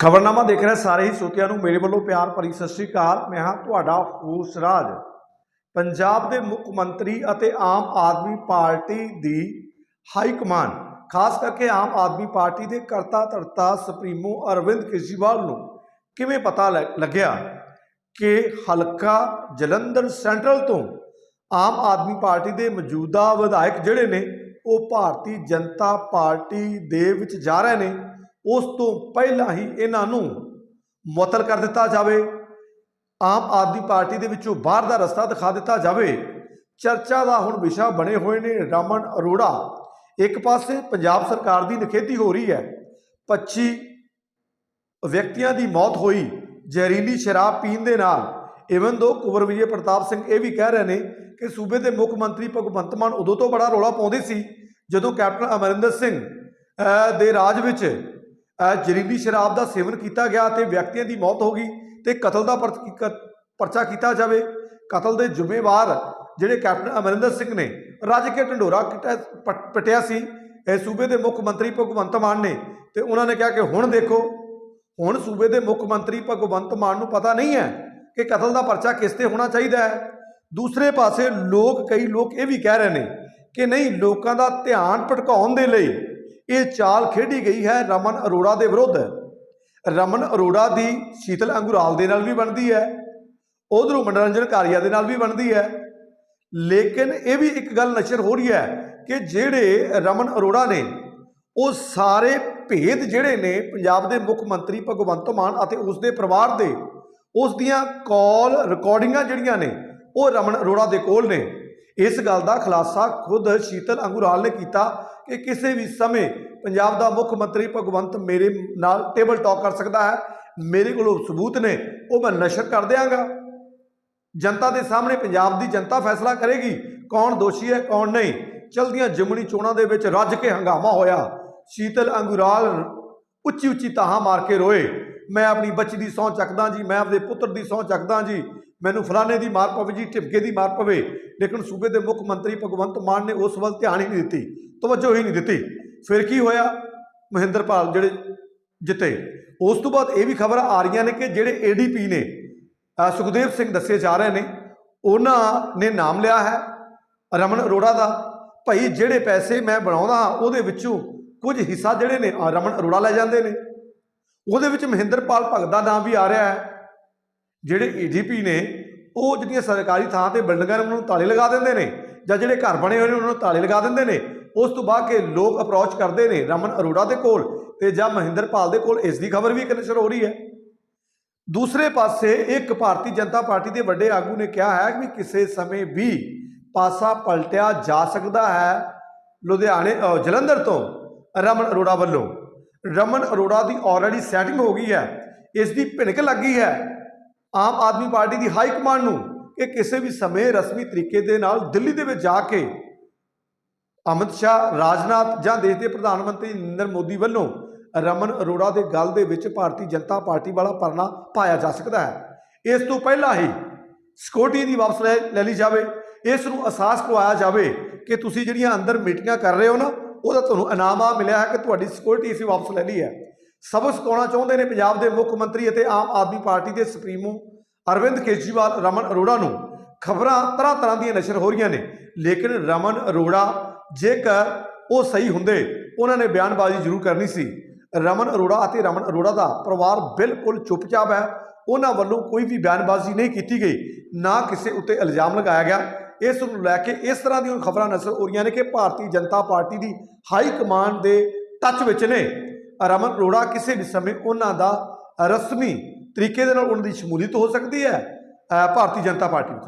ਖਬਰਨਾਮਾ ਦੇਖ ਰਹੇ ਸਾਰੇ ਹੀ ਸੋਤਿਆਂ ਨੂੰ, ਮੇਰੇ ਵੱਲੋਂ ਪਿਆਰ ਭਰੀ ਸਤਿ ਸ੍ਰੀ ਅਕਾਲ। ਮੈਂ ਹਾਂ ਤੁਹਾਡਾ ਹੋਸ ਰਾਜ ਪੰਜਾਬ ਦੇ ਮੁੱਖ ਮੰਤਰੀ ਅਤੇ ਆਮ ਆਦਮੀ ਪਾਰਟੀ ਦੀ ਹਾਈ ਕਮਾਨ ਖਾਸ ਕਰਕੇ ਆਮ ਆਦਮੀ ਪਾਰਟੀ ਦੇ ਕਰਤਾ ਧਰਤਾ ਸੁਪਰੀਮੋ ਅਰਵਿੰਦ ਕੇਜਰੀਵਾਲ ਨੂੰ ਕਿਵੇਂ ਪਤਾ ਲੱਗ- ਲੱਗਿਆ ਕਿ ਹਲਕਾ ਜਲੰਧਰ ਸੈਂਟਰਲ ਤੋਂ ਆਮ ਆਦਮੀ ਪਾਰਟੀ ਦੇ ਮੌਜੂਦਾ ਵਿਧਾਇਕ ਜਿਹੜੇ ਨੇ, ਉਹ ਭਾਰਤੀ ਜਨਤਾ ਪਾਰਟੀ ਦੇ ਵਿੱਚ ਜਾ ਰਹੇ ਨੇ। ਉਸ ਤੋਂ ਪਹਿਲਾਂ ਹੀ ਇਹਨਾਂ ਨੂੰ ਮੁਅੱਤਲ ਕਰ ਦਿੱਤਾ ਜਾਵੇ। ਆਮ ਆਦਮੀ ਪਾਰਟੀ ਦੇ ਵਿੱਚੋਂ ਬਾਹਰ ਦਾ ਰਸਤਾ ਦਿਖਾ ਦਿੱਤਾ ਜਾਵੇ। ਚਰਚਾ ਦਾ ਹੁਣ ਵਿਸ਼ਾ ਬਣੇ ਹੋਏ ਨੇ ਰਾਮਨ ਅਰੋੜਾ। ਇੱਕ ਪਾਸੇ ਪੰਜਾਬ ਸਰਕਾਰ ਦੀ ਨਿਖੇਧੀ ਹੋ ਰਹੀ ਹੈ। 25 ਵਿਅਕਤੀਆਂ ਦੀ ਮੌਤ ਹੋਈ ਜ਼ਹਿਰੀਲੀ ਸ਼ਰਾਬ ਪੀਣ ਦੇ ਨਾਲ। ਇਵਨ ਦੋ ਕੁਵਰ ਵਿਜੇ ਪ੍ਰਤਾਪ ਸਿੰਘ ਇਹ ਵੀ ਕਹਿ ਰਹੇ ਨੇ ਕਿ ਸੂਬੇ ਦੇ ਮੁੱਖ ਮੰਤਰੀ ਭਗਵੰਤ ਮਾਨ ਉਦੋਂ ਤੋਂ ਬੜਾ ਰੌਲਾ ਪਾਉਂਦੇ ਸੀ ਜਦੋਂ ਕੈਪਟਨ ਅਮਰਿੰਦਰ ਸਿੰਘ ਦੇ ਰਾਜ ਵਿੱਚ ਜ਼ਹਿਰੀਲੀ ਸ਼ਰਾਬ ਦਾ ਸੇਵਨ ਕੀਤਾ ਗਿਆ ਤੇ ਵਿਅਕਤੀਆਂ ਦੀ ਮੌਤ ਹੋ ਗਈ ਤੇ ਕਤਲ ਦਾ ਪਰਚ- ਕ- ਪਰਚਾ ਕੀਤਾ ਜਾਵੇ। ਕਤਲ ਦੇ ਜ਼ਿੰਮੇਵਾਰ ਜਿਹੜੇ ਕੈਪਟਨ ਅਮਰਿੰਦਰ ਸਿੰਘ ਨੇ, ਰੱਜ ਕੇ ਢੰਡੋਰਾ ਕਿਟਾ- ਪ- ਪਟਿਆ ਸੀ। ਇਹ ਸੂਬੇ ਦੇ ਮੁੱਖ ਮੰਤਰੀ ਭਗਵੰਤ ਮਾਨ ਨੇ ਤੇ ਉਹਨਾਂ ਨੇ ਕਿਹਾ ਕਿ ਹੁਣ ਦੇਖੋ, ਹੁਣ ਸੂਬੇ ਦੇ ਮੁੱਖ ਮੰਤਰੀ ਭਗਵੰਤ ਮਾਨ ਨੂੰ ਪਤਾ ਨਹੀਂ ਹੈ ਕਿ ਕਤਲ ਦਾ ਪਰਚਾ ਕਿਸ ਤੇ ਹੋਣਾ ਚਾਹੀਦਾ ਹੈ। ਦੂਸਰੇ ਪਾਸੇ ਲੋਕ, ਕਈ ਲੋਕ ਇਹ ਵੀ ਕਹਿ ਰਹੇ ਨੇ ਕਿ ਨਹੀਂ, ਲੋਕਾਂ ਦਾ ਧਿਆਨ ਭਟਕਾਉਣ ਦੇ ਲਈ ਇਹ ਚਾਲ ਖੇਡੀ ਗਈ ਹੈ ਰਮਨ ਅਰੋੜਾ ਦੇ ਵਿਰੁੱਧ। ਰਮਨ ਅਰੋੜਾ ਦੀ ਸ਼ੀਤਲ ਅੰਗੁਰਾਲ ਦੇ ਨਾਲ ਵੀ ਬਣਦੀ ਹੈ ਉਧਰੋਂ ਮਨੋਰੰਜਨ ਕਾਰੀਆ ਦੇ ਨਾਲ ਵੀ ਬਣਦੀ ਹੈ। ਲੇਕਿਨ ਇਹ ਵੀ ਇੱਕ ਗੱਲ ਨਸ਼ਰ ਹੋ ਰਹੀ ਹੈ ਕਿ ਜਿਹੜੇ ਰਮਨ ਅਰੋੜਾ ਨੇ, ਉਹ ਸਾਰੇ ਭੇਦ ਜਿਹੜੇ ਨੇ ਪੰਜਾਬ ਦੇ ਮੁੱਖ ਮੰਤਰੀ ਭਗਵੰਤ ਮਾਨ ਅਤੇ ਉਸ ਦੇ ਪਰਿਵਾਰ ਦੇ, ਉਸ ਦੀਆਂ ਕਾਲ ਰਿਕਾਰਡਿੰਗਾਂ ਜਿਹੜੀਆਂ ਨੇ, ਉਹ ਰਮਨ ਅਰੋੜਾ ਦੇ ਕੋਲ ਨੇ। ਇਸ ਗੱਲ ਦਾ ਖੁਲਾਸਾ ਖੁਦ ਸ਼ੀਤਲ ਅੰਗੁਰਾਲ ਨੇ ਕੀਤਾ ਕਿ ਕਿਸੇ ਵੀ ਸਮੇਂ ਪੰਜਾਬ ਦਾ ਮੁੱਖ ਮੰਤਰੀ ਭਗਵੰਤ ਮੇਰੇ ਨਾਲ ਟੇਬਲ ਟਾਕ ਕਰ ਸਕਦਾ ਹੈ। ਮੇਰੇ ਕੋਲ ਸਬੂਤ ਨੇ, ਉਹ ਮੈਂ ਨਸ਼ਰ ਕਰ ਦਿਆਂਗਾ। ਜਨਤਾ ਦੇ ਸਾਹਮਣੇ ਪੰਜਾਬ ਦੀ ਜਨਤਾ ਫੈਸਲਾ ਕਰੇਗੀ, ਕੌਣ ਦੋਸ਼ੀ ਹੈ, ਕੌਣ ਨਹੀਂ। ਚਲਦੀਆਂ ਜਿਮਣੀ ਚੋਣਾਂ ਦੇ ਵਿੱਚ ਰੱਜ ਕੇ ਹੰਗਾਮਾ ਹੋਇਆ। ਸ਼ੀਤਲ ਅੰਗੁਰਾਲ ਉੱਚੀ ਉੱਚੀ ਤਾਹਾਂ ਮਾਰ ਕੇ ਰੋਏ। ਮੈਂ ਆਪਣੀ ਬੱਚੀ ਦੀ ਸਹੁੰ ਚੱਕਦਾ ਜੀ, ਮੈਂ ਆਪਣੇ ਪੁੱਤਰ ਦੀ ਸਹੁੰ ਚੱਕਦਾ ਜੀ। ਮੈਨੂੰ ਫਲਾਣੇ ਦੀ ਮਾਰ ਪਵੇ ਜੀ ਢਿਪਕੇ ਦੀ ਮਾਰ ਪਵੇ। ਲੇਕਿਨ ਸੂਬੇ ਦੇ ਮੁੱਖ ਮੰਤਰੀ ਭਗਵੰਤ ਮਾਨ ਨੇ ਉਸ ਵੱਲ ਧਿਆਨ ਹੀ ਨਹੀਂ ਦਿੱਤੀ, ਤਵੱਜੋ ਹੀ ਨਹੀਂ ਦਿੱਤੀ। ਫਿਰ ਕੀ ਹੋਇਆ? ਮਹਿੰਦਰਪਾਲ ਜਿਹੜੇ ਜਿੱਤੇ। ਉਸ ਤੋਂ ਬਾਅਦ ਇਹ ਵੀ ਖਬਰਾਂ ਆ ਰਹੀਆਂ ਨੇ ਕਿ ਜਿਹੜੇ ਏਡੀਪੀ ਨੇ ਸੁਖਦੇਵ ਸਿੰਘ ਦੱਸੇ ਜਾ ਰਹੇ ਨੇ, ਉਹਨਾਂ ਨੇ ਨਾਮ ਲਿਆ ਹੈ ਰਮਨ ਅਰੋੜਾ ਦਾ। ਭਾਈ ਜਿਹੜੇ ਪੈਸੇ ਮੈਂ ਬਣਾਉਂਦਾ ਹਾਂ, ਉਹਦੇ ਵਿੱਚੋਂ ਕੁਝ ਹਿੱਸਾ ਜਿਹੜੇ ਨੇ ਰਮਨ ਅਰੋੜਾ ਲੈ ਜਾਂਦੇ ਨੇ। ਉਹਦੇ ਵਿੱਚ ਮਹਿੰਦਰਪਾਲ ਭਗਤ ਦਾ ਨਾਮ ਵੀ ਆ ਰਿਹਾ ਹੈ। ਜਿਹੜੇ ਏਡੀਪੀ ਨੇ, ਉਹ ਜਿਹੜੀਆਂ ਸਰਕਾਰੀ ਥਾਂ ਤੇ ਬਿਲਡਿੰਗਾਂ ਨੇ, ਉਹਨਾਂ ਨੂੰ ਤਾਲੇ ਲਗਾ ਦਿੰਦੇ ਨੇ, ਜਾਂ ਜਿਹੜੇ ਘਰ ਬਣੇ ਹੋਏ ਨੇ, ਉਹਨਾਂ ਨੂੰ ਤਾਲੇ ਲਗਾ ਦਿੰਦੇ ਨੇ। ਉਸ ਤੋਂ ਬਾਅਦ ਕਿ ਲੋਕ ਅਪਰੋਚ ਕਰਦੇ ਨੇ ਰਮਨ ਅਰੋੜਾ ਦੇ ਕੋਲ ਤੇ ਜਾਂ ਮਹਿੰਦਰਪਾਲ ਦੇ ਕੋਲ, ਇਸ ਦੀ ਖਬਰ ਵੀ ਇੱਕ ਨਸ਼ਰ ਹੋ ਰਹੀ ਹੈ। ਦੂਸਰੇ ਪਾਸੇ, ਇੱਕ ਭਾਰਤੀ ਜਨਤਾ ਪਾਰਟੀ ਦੇ ਵੱਡੇ ਆਗੂ ਨੇ ਕਿਹਾ ਹੈ ਕਿ ਕਿਸੇ ਸਮੇਂ ਵੀ ਪਾਸਾ ਪਲਟਿਆ ਜਾ ਸਕਦਾ ਹੈ ਲੁਧਿਆਣੇ ਜਲੰਧਰ ਤੋਂ ਰਮਨ ਅਰੋੜਾ ਵੱਲੋਂ। ਰਮਨ ਅਰੋੜਾ ਦੀ ਆਲਰੇਡੀ ਸੈਟਿੰਗ ਹੋ ਗਈ ਹੈ। ਇਸ ਦੀ ਭਿਣਕ ਲੱਗੀ ਹੈ। ਆਮ ਆਦਮੀ ਪਾਰਟੀ ਦੀ ਹਾਈ ਕਮਾਂਡ ਨੂੰ ਕਿ ਕਿਸੇ ਵੀ ਸਮੇਂ ਰਸਮੀ ਤਰੀਕੇ ਦੇ ਨਾਲ ਦਿੱਲੀ ਦੇ ਵਿੱਚ ਜਾ ਕੇ ਅਮਿਤ ਸ਼ਾਹ, ਰਾਜਨਾਥ ਜਾਂ ਦੇਸ਼ ਦੇ ਪ੍ਰਧਾਨ ਮੰਤਰੀ ਨਰਿੰਦਰ ਮੋਦੀ ਵੱਲੋਂ ਰਮਨ ਅਰੋੜਾ ਦੇ ਗੱਲ ਦੇ ਵਿੱਚ ਭਾਰਤੀ ਜਨਤਾ ਪਾਰਟੀ ਵਾਲਾ ਪਰਨਾ ਪਾਇਆ ਜਾ ਸਕਦਾ ਹੈ। ਇਸ ਤੋਂ ਪਹਿਲਾਂ ਹੀ ਸਿਕਿਉਰਿਟੀ ਦੀ ਵਾਪਸ ਲੈ ਲੈ ਲਈ ਜਾਵੇ। ਇਸ ਨੂੰ ਅਹਿਸਾਸ ਕਰਵਾਇਆ ਜਾਵੇ ਕਿ ਤੁਸੀਂ ਜਿਹੜੀਆਂ ਅੰਦਰ ਮੀਟਿੰਗਾਂ ਕਰ ਰਹੇ ਹੋ ਨਾ, ਉਹਦਾ ਤੁਹਾਨੂੰ ਇਨਾਮ ਆ ਮਿਲਿਆ ਹੈ ਕਿ ਤੁਹਾਡੀ ਸਿਕਿਉਰਿਟੀ ਅਸੀਂ ਵਾਪਸ ਲੈ ਲਈ ਹੈ। ਸਬਕ ਸਿਖਾਉਣਾ ਚਾਹੁੰਦੇ ਨੇ ਪੰਜਾਬ ਦੇ ਮੁੱਖ ਮੰਤਰੀ ਅਤੇ ਆਮ ਆਦਮੀ ਪਾਰਟੀ ਦੇ ਸੁਪਰੀਮੋ ਅਰਵਿੰਦ ਕੇਜਰੀਵਾਲ, ਰਮਨ ਅਰੋੜਾ ਨੂੰ ਖਬਰਾਂ ਤਰ੍ਹਾਂ ਤਰ੍ਹਾਂ ਦੀਆਂ ਨਸ਼ਰ ਹੋ ਰਹੀਆਂ ਨੇ, ਲੇਕਿਨ ਰਮਨ ਅਰੋੜਾ ਜੇਕਰ ਉਹ ਸਹੀ ਹੁੰਦੇ, ਉਹਨਾਂ ਨੇ ਬਿਆਨਬਾਜ਼ੀ ਜ਼ਰੂਰ ਕਰਨੀ ਸੀ। ਰਮਨ ਅਰੋੜਾ ਅਤੇ ਰਮਨ ਅਰੋੜਾ ਦਾ ਪਰਿਵਾਰ ਬਿਲਕੁਲ ਚੁੱਪਚਾਪ ਹੈ। ਉਹਨਾਂ ਵੱਲੋਂ ਕੋਈ ਵੀ ਬਿਆਨਬਾਜ਼ੀ ਨਹੀਂ ਕੀਤੀ ਗਈ, ਨਾ ਕਿਸੇ ਉੱਤੇ ਇਲਜ਼ਾਮ ਲਗਾਇਆ ਗਿਆ। ਇਸ ਨੂੰ ਲੈ ਕੇ ਇਸ ਤਰ੍ਹਾਂ ਦੀਆਂ ਖਬਰਾਂ ਨਸਰ ਹੋ ਰਹੀਆਂ ਨੇ ਕਿ ਭਾਰਤੀ ਜਨਤਾ ਪਾਰਟੀ ਦੀ ਹਾਈ ਕਮਾਂਡ ਦੇ ਟੱਚ ਵਿੱਚ ਨੇ। ਰਮਨ ਅਰੋੜਾ ਕਿਸੇ ਵੀ ਸਮੇਂ ਉਹਨਾਂ ਦਾ ਰਸਮੀ ਤਰੀਕੇ ਦੇ ਨਾਲ ਉਹਨਾਂ ਦੀ ਸ਼ਮੂਲੀਅਤ ਹੋ ਸਕਦੀ ਹੈ ਭਾਰਤੀ ਜਨਤਾ ਪਾਰਟੀ ਵਿੱਚ।